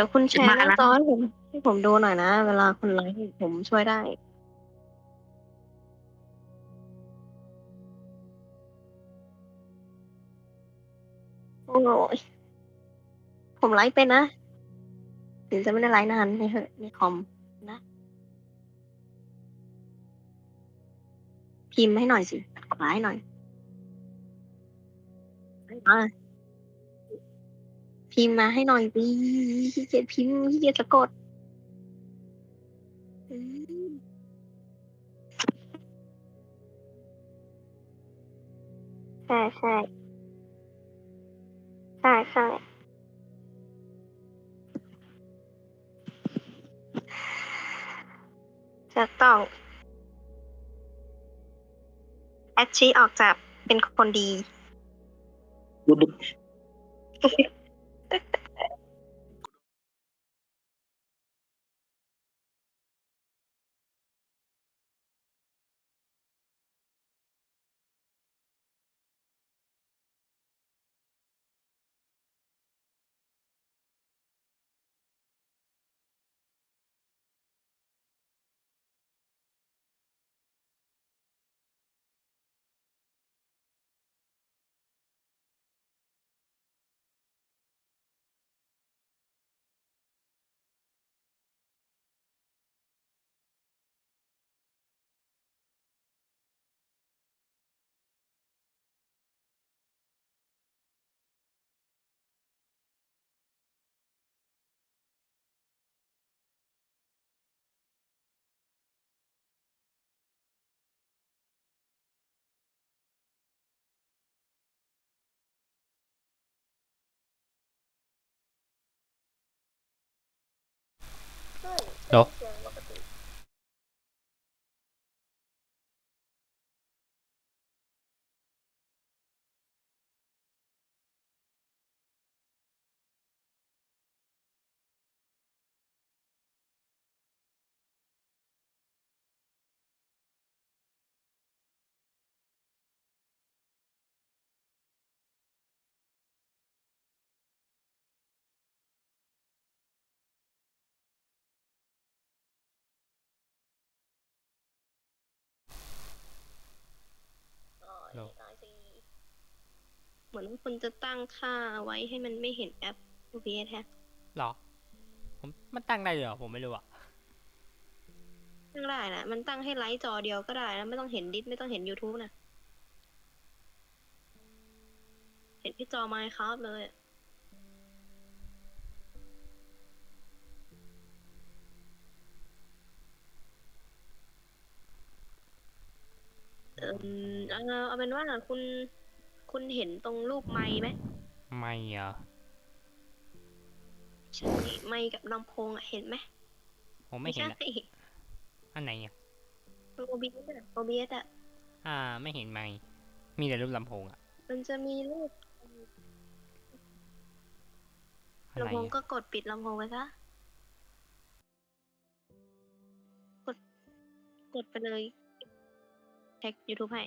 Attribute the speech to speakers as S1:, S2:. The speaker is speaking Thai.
S1: ดี๋ยวคุณแชร์
S2: มา
S1: หน้าจอให้ผมให้ผมดูหน่อยนะ เวลาคุณไลฟ์ผมช่วยได้ โอ้ยผมไลฟ์เป็นนะ ถึงจะไม่ได้ไลฟ์นานในเหอะในคอมนะ พิมพ์ให้หน่อยสิกดไลค์หน่อยมา พิมพ์มาให้หน่อยสิขี้เกียจพิมพ์ขี้เกียจสะกดใช่ใช่ใช่ใช่จะต้องแอดชีออกจากเป็นคนดี
S2: ดู ดู
S3: เดี๋ยวเดี๋ยว
S1: เหมือนว่าคุณจะตั้งค่าไว้ให้มันไม่เห็นแอป OBS แฮะ
S3: หรอ ผมมันตั้งได้เลยเหรอ ผมไม่รู้อะ
S1: ตั้งได้นะมันตั้งให้ไลฟ์จอเดียวก็ได้นะไม่ต้องเห็นดิสไม่ต้องเห็น YouTube นะ เห็นที่จอ Minecraft เลยอะ เอมเอาเอาเป็นว่าคุณคุณเห็นตรงรูปไม้ไหม
S3: ไม่เหรอ
S1: ใช่ไม้กับลำโพงอะเห็นไหม
S3: ผมไม่เห็นอะ
S1: ใช่
S3: อันไหนอะ
S1: โอบีเอสอะ OBS อะ
S3: อ่า ไม่เห็นไม่มีแต่รูปลำโพงอะ
S1: มันจะมีรูป
S3: อันไหน
S1: ลำโพง
S3: อะ
S1: ก็กดปิดลำโพงไปซะกด กดไปเลย แท็ก YouTube ให้